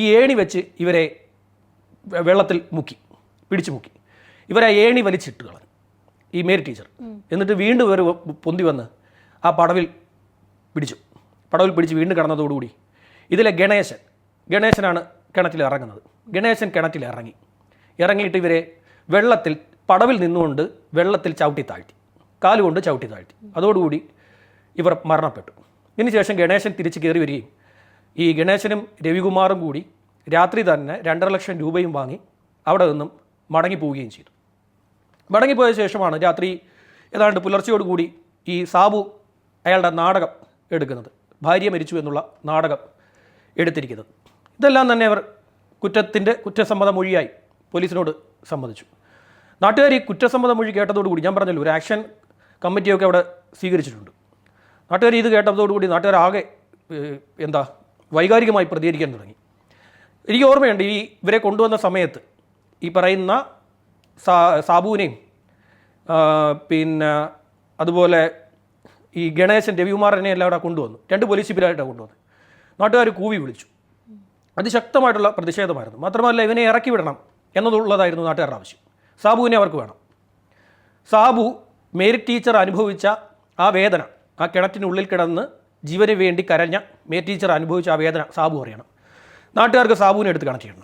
ഈ ഏണി വെച്ച് ഇവരെ വെള്ളത്തിൽ മുക്കി പിടിച്ചു മുക്കി. ഇവരെ ഏണി വലിച്ചിട്ട് കളഞ്ഞു. ഈ മേരി ടീച്ചർ. എന്നിട്ട് വീണ്ടും ഇവർ പൊന്തി വന്ന് ആ പടവിൽ പിടിച്ചു. പടവിൽ പിടിച്ച് വീണ്ടും കിടന്നതോടുകൂടി ഇതിലെ ഗണേശൻ ഗണേശനാണ് കിണറ്റിൽ ഇറങ്ങുന്നത്. ഗണേശൻ കിണറ്റിൽ ഇറങ്ങി. ഇറങ്ങിയിട്ട് ഇവരെ വെള്ളത്തിൽ പടവിൽ നിന്നുകൊണ്ട് വെള്ളത്തിൽ ചവിട്ടി താഴ്ത്തി. കാലുകൊണ്ട് ചവിട്ടി താഴ്ത്തി. അതോടുകൂടി ഇവർ മരണപ്പെട്ടു. ഇതിനുശേഷം ഗണേശൻ തിരിച്ച് കയറി വരികയും ഈ ഗണേശനും രവികുമാറും കൂടി രാത്രി തന്നെ രണ്ടര ലക്ഷം രൂപയും വാങ്ങി അവിടെ നിന്നും മടങ്ങിപ്പോവുകയും ചെയ്തു. മടങ്ങിപ്പോയ ശേഷമാണ് രാത്രി ഏതാണ്ട് പുലർച്ചയോടുകൂടി ഈ സാബു അയാളുടെ നാടകം എടുക്കുന്നത്. ഭാര്യ മരിച്ചു എന്നുള്ള നാടകം എടുത്തിരിക്കുന്നത്. ഇതെല്ലാം തന്നെ അവർ കുറ്റത്തിന്റെ കുറ്റസമ്മത മൊഴിയായി പോലീസിനോട് സമ്മതിച്ചു. നാട്ടുകാർ ഈ കുറ്റസമ്മത മൊഴി കേട്ടതോടുകൂടി ഞാൻ പറഞ്ഞല്ലോ ഒരു ആക്ഷൻ കമ്മിറ്റിയൊക്കെ അവിടെ സ്വീകരിച്ചിട്ടുണ്ട്. നാട്ടുകാർ ഇത് കേട്ടതോടുകൂടി നാട്ടുകാർ ആകെ എന്താ വൈകാരികമായി പ്രതികരിക്കാൻ തുടങ്ങി. എനിക്ക് ഓർമ്മയുണ്ട് ഈ ഇവരെ കൊണ്ടുവന്ന സമയത്ത് ഈ പറയുന്ന സാബുവിനെയും പിന്നെ അതുപോലെ ഈ ഗണേശൻ രവികുമാറിനെ എല്ലാം അവിടെ കൊണ്ടുവന്നു. രണ്ട് പോലീസ് ശിബിരമായിട്ടാണ് കൊണ്ടുവന്നു നാട്ടുകാർ കൂവി വിളിച്ചു. അതിശക്തമായിട്ടുള്ള പ്രതിഷേധമായിരുന്നു. മാത്രമല്ല ഇവനെ ഇറക്കി വിടണം എന്നതുള്ളതായിരുന്നു നാട്ടുകാരുടെ ആവശ്യം. സാബുവിനെ അവർക്ക് വേണം. സാബു മേരി ടീച്ചർ അനുഭവിച്ച ആ വേദന ആ കിണറ്റിനുള്ളിൽ കിടന്ന് ജീവന് വേണ്ടി കരഞ്ഞ മേ ടീച്ചർ അനുഭവിച്ച ആ വേദന സാബു അറിയണം. നാട്ടുകാർക്ക് സാബുവിനെ എടുത്ത് കണക്ട് ചെയ്യണം.